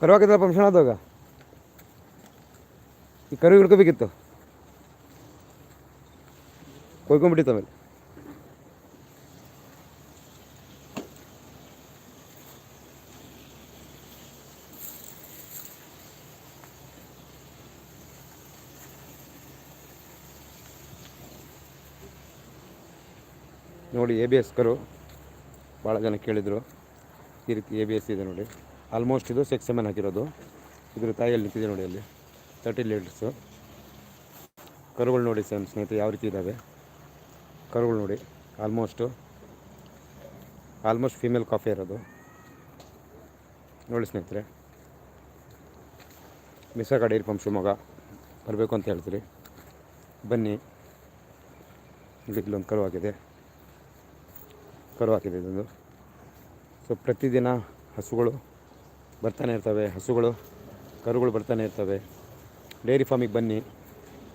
ಕರು ಹಾಕಿದ್ರೆ ಫಂಕ್ಷನ್ ಆದಾಗ ಈ ಕರು ಹಿಡ್ಕೋಬೇಕಿತ್ತು. ಕೊಯ್ಕೊಂಡ್ಬಿಟ್ಟಿತ್ತು ಆಮೇಲೆ. ನೋಡಿ ಎ ಬಿ ಎಸ್ ಕರು, ಭಾಳ ಜನ ಕೇಳಿದರು. ಈ ರೀತಿ ಎ ಬಿ ಎಸ್ ಇದೆ ನೋಡಿ. ಆಲ್ಮೋಸ್ಟ್ ಇದು ಸಿಕ್ಸ್ ಸೆವೆನ್ ಹಾಕಿರೋದು. ಇದ್ರ ತಾಯಿಯಲ್ಲಿ ನಿಂತಿದೆ ನೋಡಿ ಅಲ್ಲಿ. ತರ್ಟಿ ಲೀಟರ್ಸು ಕರುಗಳು ನೋಡಿ ಸರ್ ಸ್ನೇಹಿತರೆ ಯಾವ ರೀತಿ ಇದ್ದಾವೆ ಕರುಗಳು ನೋಡಿ. ಆಲ್ಮೋಸ್ಟು ಆಲ್ಮೋಸ್ಟ್ ಫೀಮೇಲ್ ಕಾಫಿ ಇರೋದು. ನೋಡಿ ಸ್ನೇಹಿತರೆ. ಮಿಸಾಗ ಡೈರಿ ಪಂಪ್ ಶಿವಮೊಗ್ಗ. ಬರಬೇಕು ಅಂತ ಹೇಳ್ತೀರಿ. ಬನ್ನಿ. ಇಲ್ಲೊಂದು ಕರು ಹಾಕಿದೆ. ಕರು ಹಾಕಿದೆ ಇದೊಂದು. ಸೊ ಪ್ರತಿದಿನ ಹಸುಗಳು ಬರ್ತಾನೆ ಇರ್ತವೆ, ಹಸುಗಳು, ಕರುಗಳು ಬರ್ತಾನೆ ಇರ್ತವೆ. ಡೈರಿ ಫಾರ್ಮಿಗೆ ಬನ್ನಿ,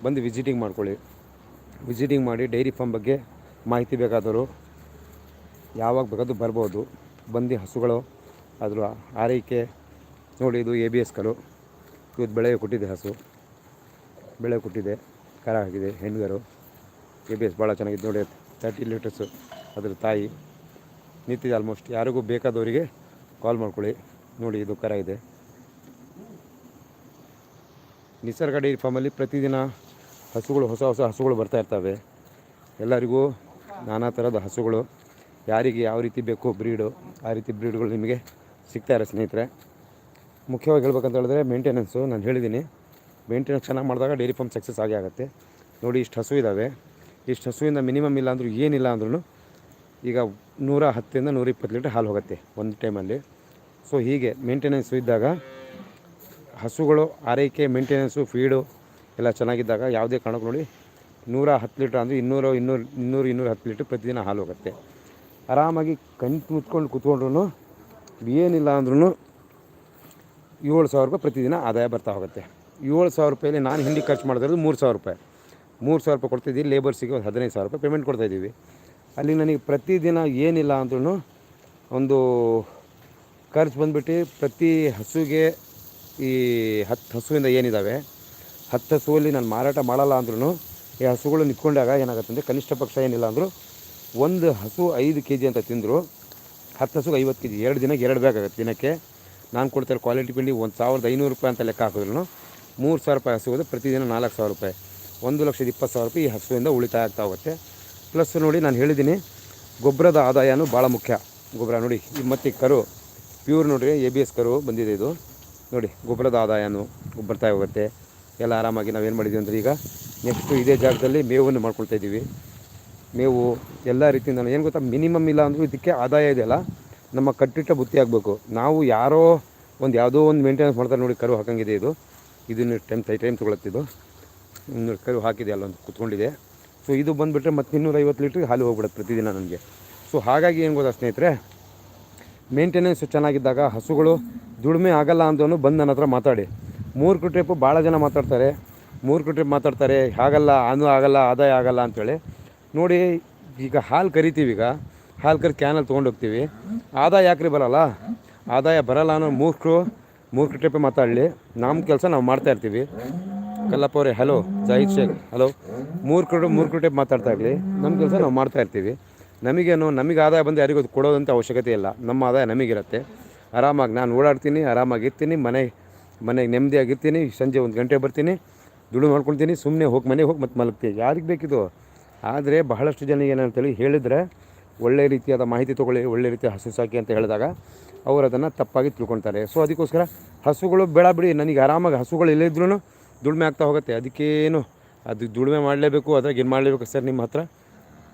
ಬಂದು ವಿಸಿಟಿಂಗ್ ಮಾಡ್ಕೊಳ್ಳಿ. ವಿಸಿಟಿಂಗ್ ಮಾಡಿ ಡೈರಿ ಫಾರ್ಮ್ ಬಗ್ಗೆ ಮಾಹಿತಿ ಬೇಕಾದರೂ ಯಾವಾಗ ಬೇಕಾದರೂ ಬರ್ಬೋದು. ಬಂದು ಹಸುಗಳು, ಅದರ ಆರೈಕೆ, ನೋಡಿ ಇದು ಎ ಬಿ ಎಸ್ ಕರು ಇವತ್ತು ಬೆಳೆ ಕೊಟ್ಟಿದೆ ಹಸು. ಬೆಳೆ ಕೊಟ್ಟಿದೆ ಕರ ಆಗಿದೆ, ಹೆಣ್ಗರು. ಎ ಬಿ ಎಸ್ ಭಾಳ ಚೆನ್ನಾಗಿದೆ ನೋಡಿ ತರ್ಟಿ ಲೀಟರ್ಸು ಅದ್ರ ತಾಯಿ. ನಿಂತಿದೆ ಆಲ್ಮೋಸ್ಟ್ ಯಾರಿಗೂ ಬೇಕಾದವರಿಗೆ ಕಾಲ್ ಮಾಡ್ಕೊಳ್ಳಿ. ನೋಡಿ ಇದು ಕರ ಇದೆ. ನಿಸರ್ಗ ಡೈರಿ ಫಾರ್ಮಲ್ಲಿ ಪ್ರತಿದಿನ ಹಸುಗಳು, ಹೊಸ ಹೊಸ ಹಸುಗಳು ಬರ್ತಾ ಇರ್ತವೆ. ಎಲ್ಲರಿಗೂ ನಾನಾ ಥರದ ಹಸುಗಳು. ಯಾರಿಗೆ ಯಾವ ರೀತಿ ಬೇಕು ಬ್ರೀಡು ಆ ರೀತಿ ಬ್ರೀಡ್ಗಳು ನಿಮಗೆ ಸಿಗ್ತಾಯಿರೋ ಸ್ನೇಹಿತರೆ. ಮುಖ್ಯವಾಗಿ ಹೇಳ್ಬೇಕಂತ ಹೇಳಿದ್ರೆ ಮೇಂಟೆನೆನ್ಸು ನಾನು ಹೇಳಿದ್ದೀನಿ ಮೇಂಟೆನೆನ್ಸ್ ಚೆನ್ನಾಗಿ ಮಾಡಿದಾಗ ಡೈರಿ ಫಾರ್ಮ್ ಸಕ್ಸಸ್ ಆಗೇ ಆಗುತ್ತೆ. ನೋಡಿ ಇಷ್ಟು ಹಸು ಇದ್ದಾವೆ ಇಷ್ಟು ಹಸುವಿಂದ ಮಿನಿಮಮ್ ಇಲ್ಲ ಅಂದರೂ ಏನಿಲ್ಲ ಅಂದ್ರೂ ಈಗ ನೂರ ಹತ್ತರಿಂದ ನೂರ ಇಪ್ಪತ್ತು ಲೀಟ್ರ್ ಹಾಲು ಹೋಗುತ್ತೆ. ಒಂದು ಟೈಮಲ್ಲಿ ಸೊ ಹೀಗೆ ಮೇಂಟೆನೆನ್ಸು ಇದ್ದಾಗ, ಹಸುಗಳು, ಆರೈಕೆ ಮೇಂಟೆನೆನ್ಸು ಫೀಡು ಎಲ್ಲ ಚೆನ್ನಾಗಿದ್ದಾಗ ಯಾವುದೇ ಕಾರಣಕ್ಕೂ ನೋಡಿ ನೂರ ಹತ್ತು ಲೀಟ್ರ್ ಅಂದರೆ ಇನ್ನೂರು ಇನ್ನೂರು ಇನ್ನೂರು ಇನ್ನೂರು ಹತ್ತು ಲೀಟ್ರ್ ಪ್ರತಿದಿನ ಹಾಲು ಹೋಗುತ್ತೆ. ಆರಾಮಾಗಿ ಕಣ್ಣು ಮುತ್ಕೊಂಡು ಕೂತ್ಕೊಂಡ್ರು ಏನಿಲ್ಲ ಅಂದ್ರೂ ಏಳು ಸಾವಿರ ರೂಪಾಯಿ ಪ್ರತಿದಿನ ಆದಾಯ ಬರ್ತಾ ಹೋಗುತ್ತೆ. ಏಳು ಸಾವಿರ ರೂಪಾಯಲ್ಲಿ ನಾನು ಹಿಂಡಿ ಖರ್ಚು ಮಾಡಿದ್ರೆ ಮೂರು ಸಾವಿರ ರೂಪಾಯಿ. ಮೂರು ಸಾವಿರ ರೂಪಾಯಿ ಕೊಡ್ತಿದ್ದೀವಿ ಲೇಬರ್ಸಿಗೆ ಒಂದು ಹದಿನೈದು ಸಾವಿರ ರೂಪಾಯಿ ಪೇಮೆಂಟ್ ಕೊಡ್ತಾಯಿದ್ದೀವಿ ಅಲ್ಲಿ ನನಗೆ ಪ್ರತಿದಿನ ಏನಿಲ್ಲ ಅಂದ್ರೂ ಒಂದು ಖರ್ಚು ಬಂದುಬಿಟ್ಟು ಪ್ರತಿ ಹಸುಗೆ ಈ ಹತ್ತು ಹಸುವಿಂದ ಏನಿದ್ದಾವೆ ಹತ್ತು ಹಸುವಲ್ಲಿ ನಾನು ಮಾರಾಟ ಮಾಡಲ್ಲ ಅಂದ್ರೂ ಈ ಹಸುಗಳು ನಿಂತ್ಕೊಂಡಾಗ ಏನಾಗುತ್ತೆ ಅಂದರೆ ಕನಿಷ್ಠ ಪಕ್ಷ ಏನಿಲ್ಲ ಅಂದರೂ ಒಂದು ಹಸು ಐದು ಕೆ ಜಿ ಅಂತ ತಿಂದರು, ಹತ್ತು ಹಸುಗೆ ಐವತ್ತು ಕೆ ಜಿ ಎರಡು ದಿನಕ್ಕೆ ಎರಡು ಬೇಕಾಗುತ್ತೆ ದಿನಕ್ಕೆ. ನಾನು ಕೊಡ್ತಾರೆ ಕ್ವಾಲಿಟಿ ಪಿಂಡಿ ಒಂದು ಸಾವಿರದ ಐನೂರು ರೂಪಾಯಿ ಅಂತ ಲೆಕ್ಕ ಹಾಕಿದ್ರು ಮೂರು ಸಾವಿರ ರೂಪಾಯಿ ಹಸು ಹೋದ್ರೆ ಪ್ರತಿದಿನ ನಾಲ್ಕು ಸಾವಿರ ರೂಪಾಯಿ. ಒಂದು ಲಕ್ಷದ ಇಪ್ಪತ್ತು ಸಾವಿರ ರೂಪಾಯಿ ಈ ಹಸುವಿಂದ ಉಳಿತಾಯ ಆಗ್ತಾ ಹೋಗುತ್ತೆ. ಪ್ಲಸ್ ನೋಡಿ ನಾನು ಹೇಳಿದ್ದೀನಿ, ಗೊಬ್ಬರದ ಆದಾಯನೂ ಭಾಳ ಮುಖ್ಯ. ಗೊಬ್ಬರ ನೋಡಿ, ಈ ಮತ್ತೆ ಕರು ಪ್ಯೂರ್ ನೋಡಿರಿ ಎ ಬಿ ಎಸ್ ಕರು ಬಂದಿದೆ ಇದು. ನೋಡಿ, ಗೊಬ್ಬರದ ಆದಾಯನೂ ಬರ್ತಾ ಹೋಗುತ್ತೆ. ಎಲ್ಲ ಆರಾಮಾಗಿ ನಾವೇನು ಮಾಡಿದ್ದೀವಿ ಅಂದರೆ ಈಗ ನೆಕ್ಸ್ಟು ಇದೇ ಜಾಗದಲ್ಲಿ ಮೇವನ್ನು ಮಾಡ್ಕೊಳ್ತಾ ಇದ್ದೀವಿ. ಮೇವು ಎಲ್ಲ ರೀತಿಯಿಂದ ಏನು ಗೊತ್ತಾ ಮಿನಿಮಮ್ ಇಲ್ಲ ಅಂದರೂ ಇದಕ್ಕೆ ಆದಾಯ ಇದೆಯಲ್ಲ ನಮ್ಮ ಕಟ್ಟಿಟ್ಟ ಬುತ್ತಿ ಆಗಬೇಕು. ನಾವು ಯಾರೋ ಒಂದು ಯಾವುದೋ ಒಂದು ಮೇಂಟೆನೆನ್ಸ್ ಮಾಡ್ತಾರೆ ನೋಡಿ ಕರು ಹಾಕಂಗಿದೆ ಇದು. ಇದನ್ನು ಟೈಮ್ ಟೈಮ್ ತೊಗೊಳತ್ತಿದ್ದು ನೋಡಿ ಕರು ಹಾಕಿದೆ ಅಲ್ಲೊಂದು ಕುತ್ಕೊಂಡಿದೆ. ಸೊ ಇದು ಬಂದುಬಿಟ್ರೆ ಮತ್ತೆ ಇನ್ನೂರೈವತ್ತು ಲೀಟ್ರಿಗೆ ಹಾಲು ಹೋಗ್ಬಿಡುತ್ತೆ ಪ್ರತಿದಿನ ನನಗೆ ಸೊ ಹಾಗಾಗಿ ಏನು ಗೊತ್ತಾ ಸ್ನೇಹಿತರೆ ಮೇಂಟೆನೆನ್ಸ್ ಚೆನ್ನಾಗಿದ್ದಾಗ ಹಸುಗಳು ದುಡಿಮೆ ಆಗಲ್ಲ ಅಂತವನು ಬಂದು ನನ್ನ ಹತ್ರ ಮಾತಾಡಿ. ಮೂರು ಟ್ರಿಪ್ಪು ಭಾಳ ಜನ ಮಾತಾಡ್ತಾರೆ. ಮೂರು ಟ್ರಿಪ್ ಮಾತಾಡ್ತಾರೆ, ಹಾಗಲ್ಲ ಅನು ಆಗಲ್ಲ ಆದಾಯ ಆಗಲ್ಲ ಅಂಥೇಳಿ ನೋಡಿ, ಈಗ ಹಾಲು ಕರಿತೀವಿ ಈಗ. ಹಾಲು ಕರಿ ಕ್ಯಾನಲ್ಲಿ ತೊಗೊಂಡೋಗ್ತೀವಿ ಆದಾಯ ಯಾಕ್ರಿ ಬರಲ್ಲ? ಆದಾಯ ಬರಲ್ಲ ಅನ್ನೋ ಮೂರ್ಖರು ಮೂರ್ಖ ಟ್ರಿಪ್ಪೇ ಮಾತಾಡಲಿ. ನಮ್ಮ ಕೆಲಸ ನಾವು ಮಾಡ್ತಾ ಇರ್ತೀವಿ. ಕಲ್ಲಪ್ಪ ಅವರೇ ಹಲೋ ಜಾಹಿದ್ ಶೇಖ್ ಹಲೋ ಮೂರು ಕೋಟಿ ಮೂರು ಟೈಪ್ ಮಾತಾಡ್ತಾ ಇರಲಿ. ನಮ್ಮ ಕೆಲಸ ನಾವು ಮಾಡ್ತಾ ಇರ್ತೀವಿ. ನಮಗೇನು, ನಮಗೆ ಆದಾಯ ಬಂದು ಯಾರಿಗೂ ಕೊಡೋದಂತ ಅವಶ್ಯಕತೆ ಇಲ್ಲ. ನಮ್ಮ ಆದಾಯ ನಮಗಿರುತ್ತೆ. ಆರಾಮಾಗಿ ನಾನು ಓಡಾಡ್ತೀನಿ, ಆರಾಮಾಗಿ ಇರ್ತೀನಿ, ಮನೆ, ಮನೆಗೆ ನೆಮ್ಮದಿಯಾಗಿರ್ತೀನಿ ಸಂಜೆ ಒಂದು ಗಂಟೆ ಬರ್ತೀನಿ, ದುಡ್ಡು ಮಾಡ್ಕೊಳ್ತೀನಿ ಸುಮ್ಮನೆ ಹೋಗಿ ಮನೆಗೆ ಹೋಗಿ ಮತ್ತೆ ಮಲಗ್ತೀನಿ. ಯಾರಿಗೆ ಬೇಕಿದು? ಆದರೆ ಬಹಳಷ್ಟು ಜನ ಏನಂತೇಳಿ ಹೇಳಿದರೆ ಒಳ್ಳೆ ರೀತಿಯಾದ ಮಾಹಿತಿ ತೊಗೊಳ್ಳಿ, ಒಳ್ಳೆ ರೀತಿಯ ಹಸು ಸಾಕಿ ಅಂತ ಹೇಳಿದಾಗ ಅವರು ಅದನ್ನು ತಪ್ಪಾಗಿ ತಿಳ್ಕೊಳ್ತಾರೆ. ಸೊ ಅದಕ್ಕೋಸ್ಕರ ಹಸುಗಳು ಬೇಡ ಬಿಡಿ. ನನಗೆ ಆರಾಮಾಗಿ ಹಸುಗಳು ಇಲ್ಲದಿದ್ರೂ ದುಡಿಮೆ ಆಗ್ತಾ ಹೋಗುತ್ತೆ. ಅದಕ್ಕೇನು? ಅದು ದುಡಿಮೆ ಮಾಡಲೇಬೇಕು, ಅದ್ರಾಗ ಏನು ಮಾಡಲೇಬೇಕು ಸರ್ ನಿಮ್ಮ ಹತ್ರ?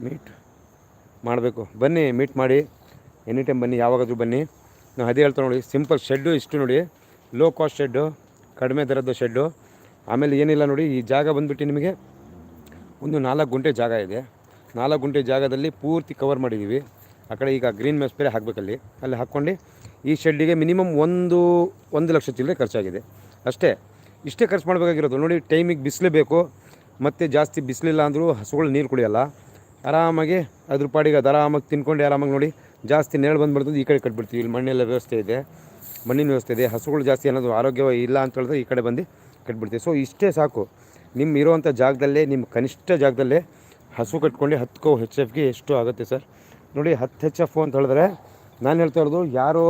ಮೀಟ್ ಮಾಡಬೇಕು. ಬನ್ನಿ ಮೀಟ್ ಮಾಡಿ. ಎನಿ ಟೈಮ್ ಬನ್ನಿ, ಯಾವಾಗಾದರೂ ಬನ್ನಿ. ನಾವು ಅದೇ ಹೇಳ್ತಾ ನೋಡಿ ಸಿಂಪಲ್ ಶೆಡ್ಡು ಇಷ್ಟು ನೋಡಿ. ಲೋ ಕಾಸ್ಟ್ ಶೆಡ್ಡು ಕಡಿಮೆ ದರದ್ದು ಶೆಡ್ಡು ಆಮೇಲೆ ಏನಿಲ್ಲ ನೋಡಿ, ಈ ಜಾಗ ಬಂದುಬಿಟ್ಟು ನಿಮಗೆ ಒಂದು ನಾಲ್ಕು ಗುಂಟೆ ಜಾಗ ಇದೆ. ನಾಲ್ಕು ಗುಂಟೆ ಜಾಗದಲ್ಲಿ ಪೂರ್ತಿ ಕವರ್ ಮಾಡಿದ್ದೀವಿ ಆ ಕಡೆ ಈಗ ಗ್ರೀನ್ ಮೆಸ್ ಬೇರೆ ಹಾಕಬೇಕಲ್ಲಿ. ಅಲ್ಲಿ ಹಾಕ್ಕೊಂಡು ಈ ಶೆಡ್ಡಿಗೆ ಮಿನಿಮಮ್ ಒಂದು ಒಂದು ಲಕ್ಷ ಚಿಲ್ಲರೆ ಖರ್ಚಾಗಿದೆ. ಅಷ್ಟೇ, ಇಷ್ಟೇ ಖರ್ಚು ಮಾಡಬೇಕಾಗಿರೋದು. ನೋಡಿ ಟೈಮಿಗೆ ಬಿಸಿಲೇ ಬೇಕು. ಮತ್ತು ಜಾಸ್ತಿ ಬಿಸಿಲಿಲ್ಲ ಅಂದರೂ ಹಸುಗಳು ನೀರು ಕುಡಿಯಲ್ಲ. ಆರಾಮಾಗಿ ಅದ್ರ ಪಾಡಿಗೆ ಅದು ಆರಾಮಾಗಿ ತಿನ್ಕೊಂಡು ಆರಾಮಾಗಿ ನೋಡಿ ಜಾಸ್ತಿ ನೆರಳು ಬಂದ್ಬಿಡ್ತದೆ, ಈ ಕಡೆ ಕಟ್ಬಿಡ್ತೀವಿ. ಇಲ್ಲಿ ಮಣ್ಣೆಲ್ಲ ವ್ಯವಸ್ಥೆ ಇದೆ, ಮಣ್ಣಿನ ವ್ಯವಸ್ಥೆ ಇದೆ, ಹಸುಗಳು ಜಾಸ್ತಿ ಅನ್ನೋದು ಆರೋಗ್ಯ ಇಲ್ಲ ಅಂತ ಹೇಳಿದ್ರೆ ಈ ಕಡೆ ಬಂದು ಕಟ್ಬಿಡ್ತೀವಿ. ಸೊ ಇಷ್ಟೇ ಸಾಕು. ನಿಮ್ಮ ಇರುವಂಥ ಜಾಗದಲ್ಲೇ ನಿಮ್ಮ ಕನಿಷ್ಠ ಜಾಗದಲ್ಲೇ ಹಸು ಕಟ್ಕೊಂಡು ಹತ್ತು ಹೆಚ್ ಎಫ್ಗೆ ಎಷ್ಟು ಆಗುತ್ತೆ ಸರ್? ನೋಡಿ ಹತ್ತು ಹೆಚ್ ಎಫ್ ಅಂತ ಹೇಳಿದ್ರೆ ನಾನು ಹೇಳ್ತಾ ಇರೋದು ಯಾರೋ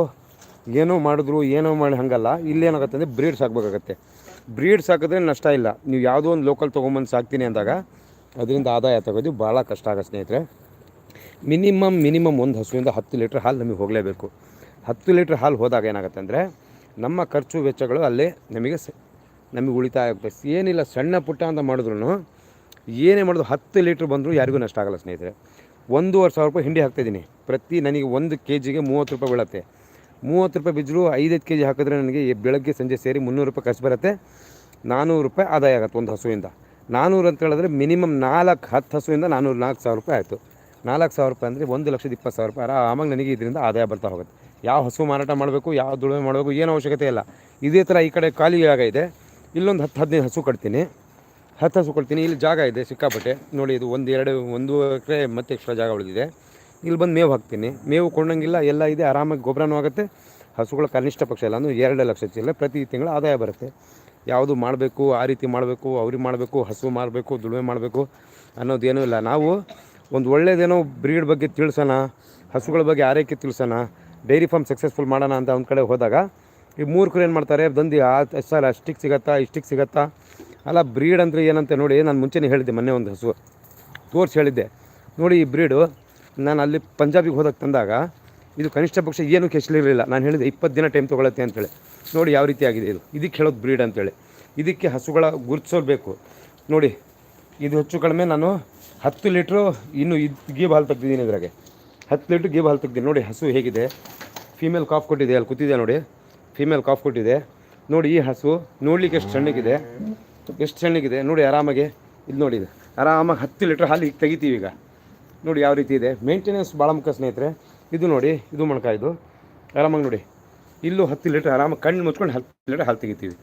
ಏನೋ ಮಾಡಿದ್ರು, ಏನೋ ಮಾಡಿ ಹಾಗಲ್ಲ. ಇಲ್ಲೇನಾಗುತ್ತೆ ಅಂದರೆ ಬ್ರೀಡ್ ಸಾಕಬೇಕಾಗತ್ತೆ ಬ್ರೀಡ್ ಸಾಕಿದ್ರೆ ನಷ್ಟ ಇಲ್ಲ. ನೀವು ಯಾವುದೋ ಒಂದು ಲೋಕಲ್ ತೊಗೊಂಬಂದು ಸಾಕ್ತೀನಿ ಅಂದಾಗ ಅದರಿಂದ ಆದಾಯ ತಗೋದು ಭಾಳ ಕಷ್ಟ ಆಗುತ್ತೆ ಸ್ನೇಹಿತರೆ. ಮಿನಿಮಮ್ ಮಿನಿಮಮ್ ಒಂದು ಹಸುವಿಂದ ಹತ್ತು ಲೀಟ್ರ್ ಹಾಲು ನಮಗೆ ಹೋಗಲೇಬೇಕು. ಹತ್ತು ಲೀಟ್ರ್ ಹಾಲು ಹೋದಾಗ ಏನಾಗುತ್ತೆ ಅಂದರೆ ನಮ್ಮ ಖರ್ಚು ವೆಚ್ಚಗಳು ಅಲ್ಲೇ ನಮಗೆ ನಮಗೆ ಉಳಿತಾಯ ಆಗುತ್ತೆ. ಏನಿಲ್ಲ ಸಣ್ಣ ಪುಟ್ಟ ಅಂತ ಮಾಡಿದ್ರು ಏನೇ ಮಾಡಿದ್ರು ಹತ್ತು ಲೀಟ್ರ್ ಬಂದರೂ ಯಾರಿಗೂ ನಷ್ಟ ಆಗಲ್ಲ ಸ್ನೇಹಿತರೆ. ಒಂದೂವರೆ ಸಾವಿರ ರೂಪಾಯಿ ಹಿಂಡಿ ಹಾಕ್ತಾಯಿದ್ದೀನಿ ಪ್ರತಿ ನನಗೆ ಒಂದು ಕೆ ಜಿಗೆ ಮೂವತ್ತು ರೂಪಾಯಿ ಬೀಳುತ್ತೆ. ಮೂವತ್ತು ರೂಪಾಯಿ ಬಿದ್ದರೂ ಐದೈದು ಕೆ ಜಿ ಹಾಕಿದ್ರೆ ನನಗೆ ಬೆಳಗ್ಗೆ ಸಂಜೆ ಸೇರಿ ಮುನ್ನೂರು ರೂಪಾಯಿ ಖರ್ಚು ಬರುತ್ತೆ. ನಾನ್ನೂರು ರೂಪಾಯಿ ಆದಾಯ ಆಗುತ್ತೆ ಒಂದು ಹಸುವಿಂದ. ನಾನ್ನೂರು ಅಂತ ಹೇಳಿದ್ರೆ ಮಿನಿಮಮ್ ನಾಲ್ಕು ಹತ್ತು ಹಸುವಿಂದ ನಾನ್ನೂರು ನಾಲ್ಕು ಸಾವಿರ ರೂಪಾಯಿ ಆಯಿತು. ನಾಲ್ಕು ಸಾವಿರ ರೂಪಾಯಿ ಅಂದರೆ ಒಂದು ಲಕ್ಷದ ಇಪ್ಪತ್ತು ಸಾವಿರ ರೂಪಾಯಿ ಆರಾಮಾಗಿ ನನಗೆ ಇದರಿಂದ ಆದಾಯ ಬರ್ತಾ ಹೋಗುತ್ತೆ. ಯಾವ ಹಸು ಮಾರಾಟ ಮಾಡಬೇಕು, ಯಾವ ದುಡಿಮೆ ಮಾಡಬೇಕು, ಏನು ಅವಶ್ಯಕತೆ ಇಲ್ಲ. ಇದೇ ಥರ ಈ ಕಡೆ ಖಾಲಿ ಜಾಗ ಇದೆ. ಇಲ್ಲೊಂದು ಹತ್ತು ಹದಿನೈದು ಹಸು ಕಟ್ತೀನಿ. ಹತ್ತು ಹಸು ಕೊಡ್ತೀನಿ ಇಲ್ಲಿ ಜಾಗ ಇದೆ, ಸಿಕ್ಕಾಪಟ್ಟೆ. ನೋಡಿ, ಇದು ಒಂದು ಎರಡು, ಒಂದು ಎಕರೆ ಮತ್ತೆ ಎಕ್ಸ್ಟ್ರಾ ಜಾಗ ಉಳಿದಿದೆ. ಇಲ್ಲಿ ಬಂದು ಮೇವು ಹಾಕ್ತೀನಿ. ಮೇವು ಕೊಂಡಂಗಿಲ್ಲ, ಎಲ್ಲ ಇದೆ, ಆರಾಮಾಗಿ ಗೊಬ್ಬರನೂ ಆಗುತ್ತೆ. ಹಸುಗಳ ಕನಿಷ್ಠ ಪಕ್ಷ ಇಲ್ಲ ಅಂದರೆ ಎರಡು ಲಕ್ಷ ಚೀಲ ಪ್ರತಿ ತಿಂಗಳು ಆದಾಯ ಬರುತ್ತೆ. ಯಾವುದು ಮಾಡಬೇಕು, ಆ ರೀತಿ ಮಾಡಬೇಕು, ಅವ್ರಿಗೆ ಮಾಡಬೇಕು, ಹಸು ಮಾಡಬೇಕು ದುಡಿಮೆ ಮಾಡಬೇಕು ಅನ್ನೋದೇನೂ ಇಲ್ಲ. ನಾವು ಒಂದು ಒಳ್ಳೇದೇನೋ ಬ್ರೀಡ್ ಬಗ್ಗೆ ತಿಳಿಸೋಣ, ಹಸುಗಳ ಬಗ್ಗೆ ಆರೈಕೆ ತಿಳಿಸೋಣ, ಡೈರಿ ಫಾರ್ಮ್ ಸಕ್ಸಸ್ಫುಲ್ ಮಾಡೋಣ ಅಂತ ಒಂದು ಕಡೆ ಹೋದಾಗ, ಈ ಮೂರ್ಖರು ಏನು ಮಾಡ್ತಾರೆ, ಬಂದು ಆ ಸರ್ ಅಷ್ಟಿಗೆ ಸಿಗತ್ತಾ ಇಷ್ಟಿಗೆ ಸಿಗತ್ತಾ, ಅಲ್ಲ ಬ್ರೀಡ್ ಅಂದರೆ ಏನಂತ ನೋಡಿ, ನಾನು ಮುಂಚೆನೇ ಹೇಳಿದ್ದೆ ಮೊನ್ನೆ ಒಂದು ಹಸು, ತೋರಿಸಿ ಹೇಳಿದ್ದೆ. ನೋಡಿ ಈ ಬ್ರೀಡು, ನಾನು ಅಲ್ಲಿ ಪಂಜಾಬಿಗೆ ಹೋದಾಗ ತಂದಾಗ, ಇದು ಕನಿಷ್ಠ ಪಕ್ಷ ಏನೂ ಕೆಸಲಿರಲಿಲ್ಲ ನಾನು ಹೇಳಿದೆ ಇಪ್ಪತ್ತು ದಿನ ಟೈಮ್ ತೊಗೊಳತ್ತೆ ಅಂತೇಳಿ. ನೋಡಿ ಯಾವ ರೀತಿ ಆಗಿದೆ ಇದು. ಇದಕ್ಕೆ ಹೇಳೋದು ಬ್ರೀಡ್ ಅಂತೇಳಿ. ಇದಕ್ಕೆ ಹಸುಗಳ ಗುರುತಿಸೋಬೇಕು ನೋಡಿ, ಇದು ಹೆಚ್ಚು ಕಡಿಮೆ ನಾನು ಹತ್ತು ಲೀಟ್ರು ಇನ್ನು ಇದು ಗೀಬ್ ಹಾಲು ತೆಗ್ದಿದ್ದೀನಿ ಇದ್ರಾಗೆ. ಹತ್ತು ಲೀಟ್ರ್ ಗೀಬ್ ಹಾಲು ತೆಗ್ದಿದ್ದೀನಿ. ನೋಡಿ, ಹಸು ಹೇಗಿದೆ. ಫೀಮೇಲ್ ಕಾಫ್ ಕೊಟ್ಟಿದೆ. ಅಲ್ಲಿ ಕೂತಿದೆ ನೋಡಿ. ಫೀಮೇಲ್ ಕಾಫ್ ಕೊಟ್ಟಿದೆ. ನೋಡಿ, ಈ ಹಸು ನೋಡ್ಲಿಕ್ಕೆ ಎಷ್ಟು ಸಣ್ಣಗಿದೆ. ಎಷ್ಟು ಸಣ್ಣಗಿದೆ. ನೋಡಿ, ಆರಾಮಾಗಿ. ಇದು ನೋಡಿ, ಇದು ಆರಾಮಾಗಿ ಹತ್ತು ಲೀಟ್ರ್ ಹಾಲು ಈಗ ತೆಗಿತೀವಿ ಈಗ. ನೋಡಿ, ಯಾವ ರೀತಿ ಇದೆ. ಮೇಂಟೆನೆನ್ಸ್ ಭಾಳ ಮುಖ್ಯ ಸ್ನೇಹಿತರೆ. ಇದು ನೋಡಿ, ಇದು ಮೊಣಕ ಆರಾಮಾಗಿ ನೋಡಿ. ಇಲ್ಲೂ ಹತ್ತು ಲೀಟ್ರ್ ಆರಾಮ ಕಣ್ಣು ಮುಚ್ಕೊಂಡು ಹತ್ತು ಲೀಟ್ರ್ ಹಾಲು ತೆಗಿತೀವಿ.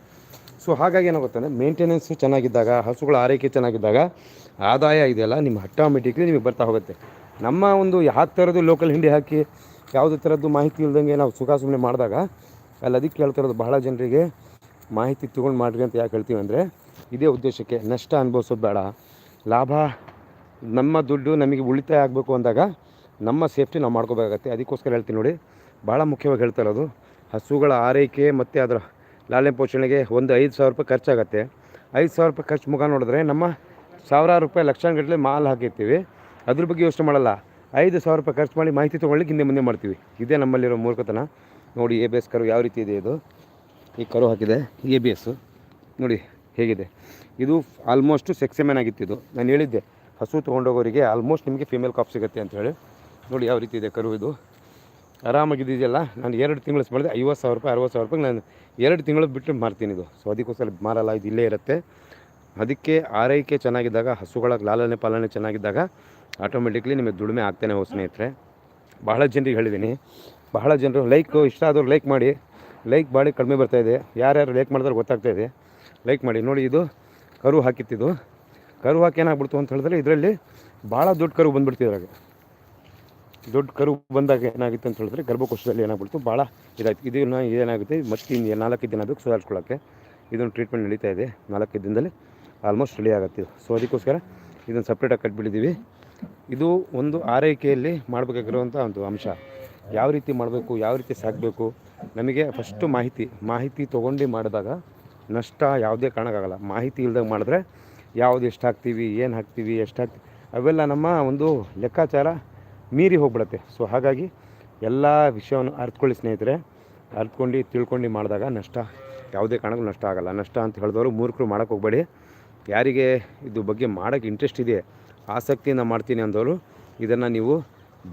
ಸೊ ಹಾಗಾಗಿ ಏನಾಗುತ್ತೆ ಅಂದರೆ ಮೇಂಟೆನೆನ್ಸ್ ಚೆನ್ನಾಗಿದ್ದಾಗ, ಹಸುಗಳ ಆರೈಕೆ ಚೆನ್ನಾಗಿದ್ದಾಗ, ಆದಾಯ ಇದೆಯಲ್ಲ ನಿಮ್ಮ ಆಟೋಮೆಟಿಕ್ಲಿ ನಿಮಗೆ ಬರ್ತಾ ಹೋಗುತ್ತೆ. ನಮ್ಮ ಒಂದು ಯಾವ ಥರದ್ದು ಲೋಕಲ್ ಹಿಂಡಿ ಹಾಕಿ, ಯಾವುದೇ ಥರದ್ದು ಮಾಹಿತಿ ಇಲ್ದಂಗೆ ನಾವು ಸುಖ ಸುಮ್ಮನೆ ಮಾಡಿದಾಗ, ಅಲ್ಲಿ ಅದಕ್ಕೆ ಹೇಳ್ತಿರೋದು ಬಹಳ ಜನರಿಗೆ ಮಾಹಿತಿ ತೊಗೊಂಡು ಮಾಡಿರಿ ಅಂತ ಯಾಕೆ ಹೇಳ್ತೀವಿ ಅಂದರೆ, ಇದೇ ಉದ್ದೇಶಕ್ಕೆ ನಷ್ಟ ಅನುಭವಿಸೋದು ಬೇಡ. ಲಾಭ, ನಮ್ಮ ದುಡ್ಡು ನಮಗೆ ಉಳಿತಾಯ ಆಗಬೇಕು ಅಂದಾಗ ನಮ್ಮ ಸೇಫ್ಟಿ ನಾವು ಮಾಡ್ಕೋಬೇಕಾಗತ್ತೆ. ಅದಕ್ಕೋಸ್ಕರ ಹೇಳ್ತೀನಿ ನೋಡಿ ಭಾಳ ಮುಖ್ಯವಾಗಿ ಹೇಳ್ತಾ ಇರೋದು ಹಸುಗಳ ಆರೈಕೆ ಮತ್ತು ಅದರ ಲಾಲನೆ ಪೋಷಣೆಗೆ ಒಂದು ಐದು ಸಾವಿರ ರೂಪಾಯಿ ಖರ್ಚಾಗತ್ತೆ. ಐದು ಸಾವಿರ ರೂಪಾಯಿ ಖರ್ಚು ಮುಖ ನೋಡಿದ್ರೆ ನಮ್ಮ ಸಾವಿರಾರು ರೂಪಾಯಿ ಲಕ್ಷಾನುಗಟ್ಟಲೆ ಮಾಲು ಹಾಕಿರ್ತೀವಿ. ಅದ್ರ ಬಗ್ಗೆ ಯೋಚನೆ ಮಾಡಲ್ಲ. ಐದು ಸಾವಿರ ರೂಪಾಯಿ ಖರ್ಚು ಮಾಡಿ ಮಾಹಿತಿ ತೊಗೊಳ್ಳಿಕ್ಕೆ ಹಿಂದೆ ಮುಂದೆ ಮಾಡ್ತೀವಿ. ಇದೇ ನಮ್ಮಲ್ಲಿರೋ ಮೂರ್ಖತನ. ನೋಡಿ ಎ ಬಿ ಎಸ್ ಕರು ಯಾವ ರೀತಿ ಇದೆ ಇದು? ಈ ಕರು ಹಾಕಿದೆ. ಎ ಬಿ ಎಸ್ಸು ನೋಡಿ ಹೇಗಿದೆ. ಇದು ಆಲ್ಮೋಸ್ಟು ಆಗಿತ್ತು ಇದು. ನಾನು ಹೇಳಿದ್ದೆ, ಹಸು ತೊಗೊಂಡೋಗೋರಿಗೆ ಆಲ್ಮೋಸ್ಟ್ ನಿಮಗೆ ಫಿಮೇಲ್ ಕಾಪ್ ಸಿಗುತ್ತೆ ಅಂತ ಹೇಳಿ. ನೋಡಿ ಯಾವ ರೀತಿ ಇದೆ ಕರು ಇದು? ಆರಾಮಾಗಿದೆಯಲ್ಲ ನಾನು ಎರಡು ತಿಂಗಳು ಮಾಡಿದೆ, ಐವತ್ತು ಸಾವಿರ ರೂಪಾಯಿ, ಅರವತ್ತು ಸಾವಿರ ರೂಪಾಯಿ ನಾನು ಎರಡು ತಿಂಗಳು ಬಿಟ್ಟು ಮಾರ್ತೀನಿ ಇದು. ಸೊ, ಅದಕ್ಕೋಸ್ಕರ ಮಾರಲ್ಲ, ಇದು ಇಲ್ಲೇ ಇರುತ್ತೆ. ಅದಕ್ಕೆ ಆರೈಕೆ ಚೆನ್ನಾಗಿದ್ದಾಗ, ಹಸುಗಳ ಲಾಲನೆ ಪಾಲನೆ ಚೆನ್ನಾಗಿದ್ದಾಗ ಆಟೋಮೆಟಿಕ್ಲಿ ನಿಮಗೆ ದುಡಿಮೆ ಆಗ್ತಾನೆ ಹೋಗಿ ಸ್ನೇಹಿತರೆ. ಬಹಳ ಜನರಿಗೆ ಹೇಳಿದ್ದೀನಿ. ಬಹಳ ಜನರು ಲೈಕ್ ಇಷ್ಟ ಆದವ್ರು ಲೈಕ್ ಮಾಡಿ. ಲೈಕ್ ಭಾಳ ಕಡಿಮೆ ಬರ್ತಾಯಿದೆ ಯಾರ್ಯಾರು ಲೈಕ್ ಮಾಡಿದ್ರೆ ಗೊತ್ತಾಗ್ತಾ ಇದೆ. ಲೈಕ್ ಮಾಡಿ. ನೋಡಿ, ಇದು ಕರು ಹಾಕಿತ್ತಿದ್ದು ಕರು ಹಾಕಿ ಏನಾಗ್ಬಿಡ್ತು ಅಂತ ಹೇಳಿದ್ರೆ, ಇದರಲ್ಲಿ ಭಾಳ ದೊಡ್ಡ ಕರು ಬಂದ್ಬಿಡ್ತಿದ್ರಾಗ ದೊಡ್ಡ ಕರು ಬಂದಾಗ ಏನಾಗುತ್ತೆ ಅಂತ ಹೇಳಿದ್ರೆ ಗರ್ಭಕೋಶದಲ್ಲಿ ಏನಾಗ್ಬಿಡ್ತು? ಭಾಳ ಇದಾಯ್ತು. ಇದು ಏನಾಗುತ್ತೆ? ಮತ್ತೆ ಇನ್ನು ನಾಲ್ಕೈದು ದಿನ ಅದಕ್ಕೆ ಸುಧಾರಿಸ್ಕೊಳ್ಳೋಕ್ಕೆ ಇದೊಂದು ಟ್ರೀಟ್ಮೆಂಟ್ ನಡೀತಾ ಇದೆ. ನಾಲ್ಕೈದು ದಿನದಲ್ಲಿ ಆಲ್ಮೋಸ್ಟ್ ರೆಡಿ ಆಗುತ್ತೆ. ಸೊ ಅದಕ್ಕೋಸ್ಕರ ಇದನ್ನು ಸಪ್ರೇಟಾಗಿ ಕಟ್ಬಿಟ್ಟಿದ್ದೀವಿ. ಇದು ಒಂದು ಆರೈಕೆಯಲ್ಲಿ ಮಾಡಬೇಕಾಗಿರುವಂಥ ಒಂದು ಅಂಶ. ಯಾವ ರೀತಿ ಮಾಡಬೇಕು? ಯಾವ ರೀತಿ ಸಾಕಬೇಕು? ನಮಗೆ ಫಸ್ಟು ಮಾಹಿತಿ ಮಾಹಿತಿ ತೊಗೊಂಡು ಮಾಡಿದಾಗ ನಷ್ಟ ಯಾವುದೇ ಕಾರಣಕ್ಕಾಗಲ್ಲ. ಮಾಹಿತಿ ಇಲ್ದಾಗ ಮಾಡಿದ್ರೆ ಯಾವುದು ಎಷ್ಟು ಹಾಕ್ತೀವಿ ಏನು ಹಾಕ್ತೀವಿ ಎಷ್ಟು ಹಾಕ್ತೀವಿ ಅವೆಲ್ಲ ನಮ್ಮ ಒಂದು ಲೆಕ್ಕಾಚಾರ ಮೀರಿ ಹೋಗ್ಬಿಡತ್ತೆ. ಸೊ ಹಾಗಾಗಿ ಎಲ್ಲ ವಿಷಯವನ್ನು ಅರ್ಥಕೊಳ್ಳಿ ಸ್ನೇಹಿತರೆ. ಅರ್ಥಕೊಂಡು ತಿಳ್ಕೊಂಡು ಮಾಡಿದಾಗ ನಷ್ಟ, ಯಾವುದೇ ಕಾರಣಕ್ಕೂ ನಷ್ಟ ಆಗಲ್ಲ. ನಷ್ಟ ಅಂತ ಹೇಳಿದವರು ಮೂರ್ಖರು ಮಾಡೋಕ್ಕೆ ಹೋಗಬೇಡಿ. ಯಾರಿಗೆ ಇದು ಬಗ್ಗೆ ಮಾಡೋಕ್ಕೆ ಇಂಟ್ರೆಸ್ಟ್ ಇದೆ, ಆಸಕ್ತಿಯಿಂದ ಮಾಡ್ತೀನಿ ಅಂದವರು ಇದನ್ನು ನೀವು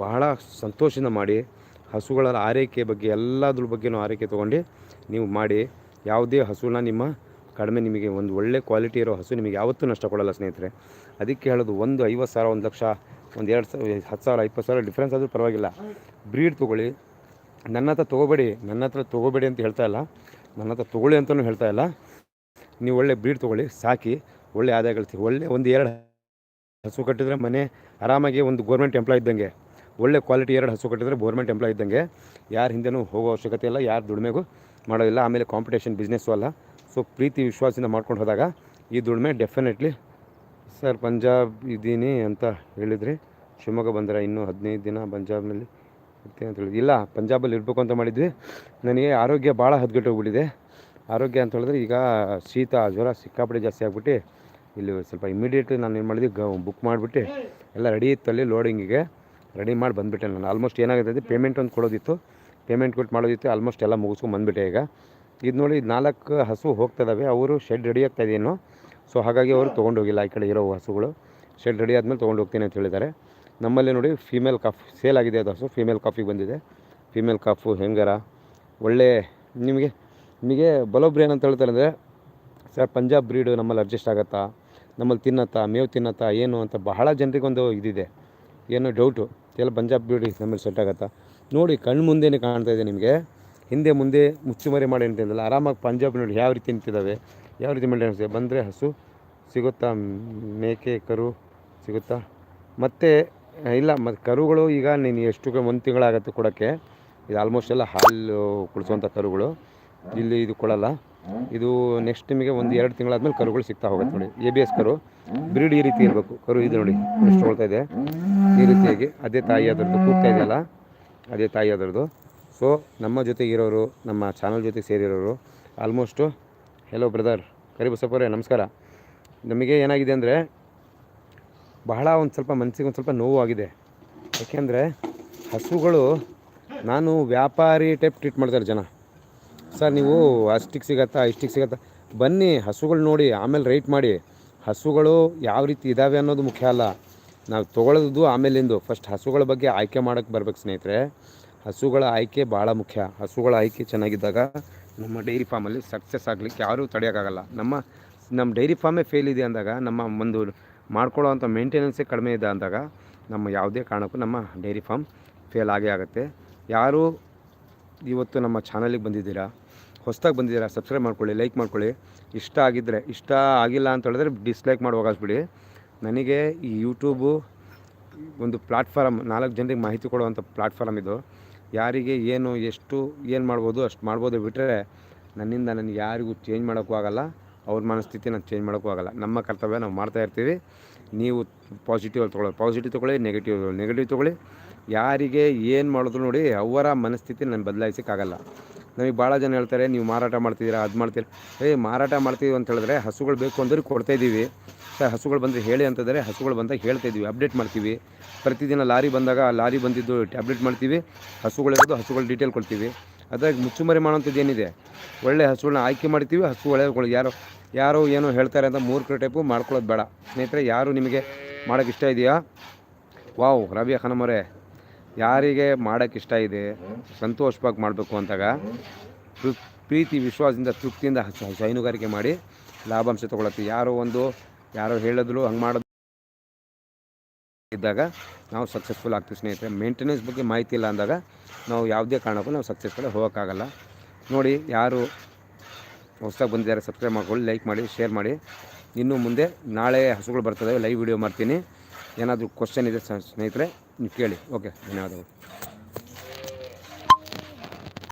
ಬಹಳ ಸಂತೋಷದಿಂದ ಮಾಡಿ, ಹಸುಗಳ ಆರೈಕೆ ಬಗ್ಗೆ, ಎಲ್ಲದ್ರ ಬಗ್ಗೆನೂ ಆರೈಕೆ ತೊಗೊಂಡು ನೀವು ಮಾಡಿ, ಯಾವುದೇ ಹಸುನ ನಿಮ್ಮ ಕಡಿಮೆ ನಿಮಗೆ ಒಂದು ಒಳ್ಳೆ ಕ್ವಾಲಿಟಿ ಇರೋ ಹಸು ನಿಮಗೆ ಯಾವತ್ತೂ ನಷ್ಟ ಕೊಡಲ್ಲ ಸ್ನೇಹಿತರೆ. ಅದಕ್ಕೆ ಹೇಳೋದು ಒಂದು ಐವತ್ತು ಸಾವಿರ, ಒಂದು ಲಕ್ಷ ಒಂದು ಎರಡು ಸಾವಿರ ಹತ್ತು ಸಾವಿರ, ಇಪ್ಪತ್ತು ಸಾವಿರ ಡಿಫ್ರೆನ್ಸ್ ಆದರೂ ಪರವಾಗಿಲ್ಲ. ಬ್ರೀಡ್ ತೊಗೊಳ್ಳಿ. ನನ್ನ ಹತ್ರ ತೊಗೋಬೇಡಿ. ನನ್ನ ಹತ್ರ ತೊಗೋಬೇಡಿ ಅಂತ ಹೇಳ್ತಾ ಇಲ್ಲ. ನನ್ನ ಹತ್ರ ತೊಗೊಳ್ಳಿ ಅಂತಲೂ ಹೇಳ್ತಾ ಇಲ್ಲ. ನೀವು ಒಳ್ಳೆ ಬ್ರೀಡ್ ತೊಗೊಳ್ಳಿ. ಸಾಕಿ. ಒಳ್ಳೆ ಆದಾಯ ಗಳಿಸಿ. ಒಳ್ಳೆ ಒಂದು ಎರಡು ಹಸು ಕಟ್ಟಿದ್ರೆ ಮನೆ ಆರಾಮಾಗಿ ಒಂದು ಗೌರ್ಮೆಂಟ್ ಎಂಪ್ಲಾಯ್ ಇದ್ದಂಗೆ. ಒಳ್ಳೆ ಕ್ವಾಲಿಟಿ ಎರಡು ಹಸು ಕಟ್ಟಿದ್ರೆ ಗೌರ್ಮೆಂಟ್ ಎಂಪ್ಲಾಯ್ ಇದ್ದಂಗೆ. ಯಾರ ಹಿಂದೆನೂ ಹೋಗೋ ಅವಶ್ಯಕತೆ ಇಲ್ಲ. ಯಾರು ದುಡಿಮೆಗೂ ಮಾಡೋದಿಲ್ಲ. ಆಮೇಲೆ ಕಾಂಪಿಟೇಷನ್ ಬಿಸ್ನೆಸ್ಸು ಅಲ್ಲ. ಸೊ ಪ್ರೀತಿ, ವಿಶ್ವಾಸದಿಂದ ಮಾಡ್ಕೊಂಡು ಹೋದಾಗ ಈ ದುಡಿಮೆ ಡೆಫಿನೆಟ್ಲಿ ಸರ್ ಪಂಜಾಬ್ ಇದ್ದೀನಿ ಅಂತ ಹೇಳಿದ್ರಿ. ಶಿವಮೊಗ್ಗ ಬಂದರೆ ಇನ್ನೂ ಹದಿನೈದು ದಿನ ಪಂಜಾಬ್ನಲ್ಲಿ ಇರ್ತೀನಿ ಅಂತ ಹೇಳಿದ್ವಿ. ಇಲ್ಲ, ಪಂಜಾಬಲ್ಲಿ ಇರಬೇಕು ಅಂತ ಮಾಡಿದ್ವಿ. ನನಗೆ ಆರೋಗ್ಯ ಭಾಳ ಹದಗೆಟ್ಟೋಗ್ಬಿಟ್ಟಿದೆ. ಆರೋಗ್ಯ ಅಂತ ಹೇಳಿದ್ರೆ ಈಗ ಶೀತ, ಜ್ವರ ಸಿಕ್ಕಾಪಟ್ಟೆ ಜಾಸ್ತಿ ಆಗ್ಬಿಟ್ಟು ಇಲ್ಲಿ ಸ್ವಲ್ಪ ಇಮಿಡಿಯೇಟ್ಲಿ ನಾನು ಏನು ಮಾಡಿದ್ವಿ, ಗ ಬುಕ್ ಮಾಡಿಬಿಟ್ಟು ಎಲ್ಲ ರೆಡಿ ಇತ್ತು ಅಲ್ಲಿ ಲೋಡಿಂಗಿಗೆ ರೆಡಿ ಮಾಡಿ ಬಂದುಬಿಟ್ಟೆ ನಾನು. ಆಲ್ಮೋಸ್ಟ್ ಏನಾಗುತ್ತೆ ಪೇಮೆಂಟ್ ಒಂದು ಕೊಡೋದಿತ್ತು. ಪೇಮೆಂಟ್ ಕೊಟ್ಟು ಮಾಡೋದಿತ್ತು ಆಲ್ಮೋಸ್ಟ್ ಎಲ್ಲ ಮುಗಿಸ್ಕೊಂಡು ಬಂದುಬಿಟ್ಟೆ ಈಗ. ಇದು ನೋಡಿ ನಾಲ್ಕು ಹಸು ಹೋಗ್ತದವೆ ಅವರು ಶೆಡ್ ರೆಡಿ ಆಗ್ತಾಯಿದೆ ಇದೇನು ಸೊ ಹಾಗಾಗಿ ಅವರು ತೊಗೊಂಡೋಗಿಲ್ಲ ಈ ಕಡೆ ಇರೋ ಹಸುಗಳು. ಶೆಡ್ ರೆಡಿ ಆದಮೇಲೆ ತೊಗೊಂಡು ಹೋಗ್ತೀನಿ ಅಂತ ಹೇಳಿದ್ದಾರೆ. ನಮ್ಮಲ್ಲಿ ನೋಡಿ ಫೀಮೇಲ್ ಕಾಫ್ ಸೇಲ್ ಆಗಿದೆ ಅದು ಹಸು. ಫೀಮೇಲ್ ಕಾಫಿಗೆ ಬಂದಿದೆ. ಫೀಮೇಲ್ ಕಾಫು ಹೆಂಗರ? ಒಳ್ಳೆ ನಿಮಗೆ ನಿಮಗೆ ಬಲೊಬ್ರು ಏನಂತ ಹೇಳ್ತಾರೆ ಅಂದರೆ, ಸರ್, ಪಂಜಾಬ್ ಬ್ರೀಡು ನಮ್ಮಲ್ಲಿ ಅಡ್ಜಸ್ಟ್ ಆಗುತ್ತಾ? ನಮ್ಮಲ್ಲಿ ತಿನ್ನತ್ತಾ? ಮೇವು ತಿನ್ನತ್ತಾ? ಏನು ಅಂತ ಬಹಳ ಜನರಿಗೊಂದು ಇದಿದೆ. ಏನೋ ಡೌಟು ಎಲ್ಲ ಪಂಜಾಬ್ ಬ್ರೀಡ್ ನಮ್ಮಲ್ಲಿ ಸೆಟ್ ಆಗುತ್ತಾ? ನೋಡಿ ಕಣ್ಣು ಮುಂದೆನೇ ಕಾಣ್ತಾ ಇದೆ ನಿಮಗೆ. ಹಿಂದೆ ಮುಂದೆ ಮುಚ್ಚುಮರೆ ಮಾಡಿ ಅಂತಿದ್ದಲ್ಲ ಆರಾಮಾಗಿ ಪಂಜಾಬ್ ನೋಡಿ ಯಾವ ರೀತಿ ನಿಂತಿದ್ದಾವೆ ಯಾವ ರೀತಿ ಮೇಂಟೆನೆನ್ಸ್ ಬಂದರೆ ಹಸು, ಸಿಗುತ್ತಾ ಮೇಕೆ, ಕರು ಸಿಗುತ್ತಾ? ಮತ್ತು ಇಲ್ಲ ಮತ್ತು ಕರುಗಳು ಈಗ ನೀನು ಎಷ್ಟು ಒಂದು ತಿಂಗಳಾಗತ್ತೆ ಕೊಡೋಕ್ಕೆ. ಇದು ಆಲ್ಮೋಸ್ಟ್ ಎಲ್ಲ ಹಾಲು ಕುಡಿಸುವಂಥ ಕರುಗಳು. ಇಲ್ಲಿ ಇದು ಕೊಡಲ್ಲ. ಇದು ನೆಕ್ಸ್ಟ್ ನಿಮಗೆ ಒಂದು ಎರಡು ತಿಂಗಳಾದ್ಮೇಲೆ ಕರುಗಳು ಸಿಗ್ತಾ ಹೋಗುತ್ತೆ ನೋಡಿ. ಎ ಬಿ ಎಸ್ ಕರು. ಬ್ರೀಡ್ ಈ ರೀತಿ ಇರಬೇಕು. ಕರು ಇದು ನೋಡಿ. ಎಷ್ಟು ಹೋಗ್ತಾ ಇದೆ. ಈ ರೀತಿಯಾಗಿ. ಅದೇ ತಾಯಿ ಅದರದ್ದು ಕೂಗ್ತಾ ಇದೆಯಲ್ಲ? ಅದೇ ತಾಯಿ ಅದರದ್ದು ಸೊ ನಮ್ಮ ಜೊತೆಗಿರೋರು, ನಮ್ಮ ಚಾನಲ್ ಜೊತೆ ಸೇರಿರೋರು ಆಲ್ಮೋಸ್ಟು ಹೆಲೋ ಬ್ರದರ್ ಕರಿಬಸಪ್ಪರೇ ನಮಸ್ಕಾರ. ನಮಗೆ ಏನಾಗಿದೆ ಅಂದರೆ, ಬಹಳ ಒಂದು ಸ್ವಲ್ಪ ಮನಸ್ಸಿಗೆ ಒಂದು ಸ್ವಲ್ಪ ನೋವು ಆಗಿದೆ. ಯಾಕೆಂದರೆ, ಹಸುಗಳು, ನಾನು ವ್ಯಾಪಾರಿ ಟೈಪ್ ಟ್ರೀಟ್ ಮಾಡ್ತಾರೆ ಜನ. ಸರ್, ನೀವು ಅಷ್ಟಿಗೆ ಸಿಗತ್ತಾ, ಇಷ್ಟಿಗೆ ಸಿಗತ್ತಾ? ಬನ್ನಿ, ಹಸುಗಳು ನೋಡಿ, ಆಮೇಲೆ ರೈಟ್ ಮಾಡಿ. ಹಸುಗಳು ಯಾವ ರೀತಿ ಇದ್ದಾವೆ ಅನ್ನೋದು ಮುಖ್ಯ ಅಲ್ಲ. ನಾವು ತೊಗೊಳೋದು ಆಮೇಲಿಂದು ಫಸ್ಟ್ ಹಸುಗಳ ಬಗ್ಗೆ ಆಯ್ಕೆ ಮಾಡೋಕ್ಕೆ ಬರ್ಬೇಕು ಸ್ನೇಹಿತರೆ. ಹಸುಗಳ ಆಯ್ಕೆ ಭಾಳ ಮುಖ್ಯ. ಹಸುಗಳ ಆಯ್ಕೆ ಚೆನ್ನಾಗಿದ್ದಾಗ ನಮ್ಮ ಡೈರಿ ಫಾರ್ಮಲ್ಲಿ ಸಕ್ಸಸ್ ಆಗಲಿಕ್ಕೆ ಯಾರೂ ತಡೆಯೋಕ್ಕಾಗಲ್ಲ. ನಮ್ಮ ನಮ್ಮ ಡೈರಿ ಫಾರ್ಮೇ ಫೇಲ್ ಇದೆ ಅಂದಾಗ, ನಮ್ಮ ಒಂದು ಮಾಡ್ಕೊಳ್ಳೋ ಅಂಥ ಮೇಂಟೆನೆನ್ಸೇ ಕಡಿಮೆ ಇದೆ ಅಂದಾಗ, ನಮ್ಮ ಯಾವುದೇ ಕಾರಣಕ್ಕೂ ನಮ್ಮ ಡೈರಿ ಫಾರ್ಮ್ ಫೇಲ್ ಆಗೇ ಆಗುತ್ತೆ. ಯಾರು ಇವತ್ತು ನಮ್ಮ ಚಾನಲಿಗೆ ಬಂದಿದ್ದೀರಾ, ಹೊಸ್ದಾಗಿ ಬಂದಿದ್ದೀರಾ ಸಬ್ಸ್ಕ್ರೈಬ್ ಮಾಡ್ಕೊಳ್ಳಿ ಲೈಕ್ ಮಾಡ್ಕೊಳ್ಳಿ. ಇಷ್ಟ ಆಗಿದ್ದರೆ ಇಷ್ಟ ಆಗಿಲ್ಲ ಅಂತ ಹೇಳಿದ್ರೆ ಡಿಸ್ಲೈಕ್ ಮಾಡಿ ಹೋಗಿಸ್ಬಿಡಿ ನನಗೆ ಈ ಯೂಟ್ಯೂಬು ಒಂದು ಪ್ಲಾಟ್ಫಾರಮ್ ನಾಲ್ಕು ಜನರಿಗೆ ಮಾಹಿತಿ ಕೊಡುವಂಥ ಪ್ಲಾಟ್ಫಾರಮ್ ಇದು. ಯಾರಿಗೆ ಏನು, ಎಷ್ಟು, ಏನು ಮಾಡ್ಬೋದು ಅಷ್ಟು ಮಾಡ್ಬೋದು ಬಿಟ್ಟರೆ ನನ್ನಿಂದ ನನಗೆ ಯಾರಿಗೂ ಚೇಂಜ್ ಮಾಡೋಕ್ಕೂ ಆಗಲ್ಲ. ಅವ್ರ ಮನಸ್ಥಿತಿ ನಾನು ಚೇಂಜ್ ಮಾಡೋಕ್ಕೂ ಆಗೋಲ್ಲ. ನಮ್ಮ ಕರ್ತವ್ಯ ನಾವು ಮಾಡ್ತಾ ಇರ್ತೀವಿ. ನೀವು ಪಾಸಿಟಿವ್ ತೊಗೊಳ್ಳಿ. ಪಾಸಿಟಿವ್ ತೊಗೊಳ್ಳಿ ನೆಗೆಟಿವ್ ನೆಗೆಟಿವ್ ತೊಗೊಳ್ಳಿ. ಯಾರಿಗೆ ಏನು ಮಾಡಿದ್ರು ನೋಡಿ ಅವರ ಮನಸ್ಥಿತಿ ನಾನು ಬದಲಾಯಿಸೋಕ್ಕಾಗಲ್ಲ. ನಮಗೆ ಭಾಳ ಜನ ಹೇಳ್ತಾರೆ, ನೀವು ಮಾರಾಟ ಮಾಡ್ತಿದ್ದೀರಾ, ಅದು ಮಾಡ್ತೀರ. ಏ, ಮಾರಾಟ ಮಾಡ್ತೀವಿ ಅಂತ ಹೇಳಿದ್ರೆ ಹಸುಗಳು ಬೇಕು ಅಂದ್ರೆ ಕೊಡ್ತಾ ಇದ್ದೀವಿ. ಸರ್, ಹಸುಗಳು ಬಂದರೆ ಹೇಳಿ ಅಂತಂದರೆ ಹಸುಗಳು ಬಂದಾಗ ಹೇಳ್ತಾ ಇದ್ದೀವಿ, ಅಪ್ಡೇಟ್ ಮಾಡ್ತೀವಿ. ಪ್ರತಿದಿನ ಲಾರಿ ಬಂದಾಗ ಆ ಲಾರಿ ಬಂದಿದ್ದು ಟ್ಯಾಬ್ಲೆಟ್ ಮಾಡ್ತೀವಿ ಹಸುಗಳಿರೋದು ಹಸುಗಳ ಡೀಟೇಲ್ ಕೊಡ್ತೀವಿ. ಅದ್ರಾಗ ಮುಚ್ಚುಮರಿ ಮಾಡೋಂಥದ್ದು ಏನಿದೆ? ಒಳ್ಳೆ ಹಸುಗಳನ್ನ ಆಯ್ಕೆ ಮಾಡ್ತೀವಿ ಹಸು ಒಳ್ಳೆ ಯಾರೋ ಯಾರೋ ಏನೋ ಹೇಳ್ತಾರೆ ಅಂತ ಮೂರ್ಖರ ಟೈಪು ಮಾಡ್ಕೊಳ್ಳೋದು ಬೇಡ. ಸ್ನೇಹಿತರೆ, ಯಾರು ನಿಮಗೆ ಮಾಡೋಕ್ಕೆ ಇಷ್ಟ ಇದೆಯಾ? ವಾವ್, ರವಿ ಖಾನಮರೇ ಯಾರಿಗೆ ಮಾಡೋಕ್ಕೆ ಇಷ್ಟ ಇದೆ, ಸಂತೋಷವಾಗಿ ಮಾಡಬೇಕು ಅಂತಾಗ ಪ್ರೀತಿ, ವಿಶ್ವಾಸದಿಂದ ತೃಪ್ತಿಯಿಂದ ಹೈನುಗಾರಿಕೆ ಮಾಡಿ ಲಾಭಾಂಶ ತೊಗೊಳತ್ತೆ. ಯಾರೋ ಒಂದು, ಯಾರೋ ಹೇಳಿದ್ರು ಹಂಗೆ ಮಾಡೋದು ಇದ್ದಾಗ ನಾವು ಸಕ್ಸಸ್ಫುಲ್ ಆಗ್ತೀವಿ ಸ್ನೇಹಿತರೆ. ಮೇಂಟೆನೆನ್ಸ್ ಬಗ್ಗೆ ಮಾಹಿತಿ ಇಲ್ಲ ಅಂದಾಗ ನಾವು ಯಾವುದೇ ಕಾರಣಕ್ಕೂ ನಾವು ಸಕ್ಸಸ್ಫುಲ್ ಹೋಗೋಕ್ಕಾಗಲ್ಲ. ನೋಡಿ, ಯಾರು ಹೊಸದಾಗಿ ಬಂದಿದ್ದಾರೆ ಸಬ್ಸ್ಕ್ರೈಬ್ ಮಾಡ್ಕೊಳ್ಳಿ ಲೈಕ್ ಮಾಡಿ ಶೇರ್ ಮಾಡಿ. ಇನ್ನು ಮುಂದೆ ನಾಳೆ ಹಸುಗಳು ಬರ್ತದೆ ಲೈವ್ ವಿಡಿಯೋ ಮಾಡ್ತೀನಿ. ಏನಾದರೂ ಕ್ವಶನ್ ಇದೆ ಸ್ನೇಹಿತರೆ ನೀವು ಕೇಳಿ. ಓಕೆ ಧನ್ಯವಾದಗಳು.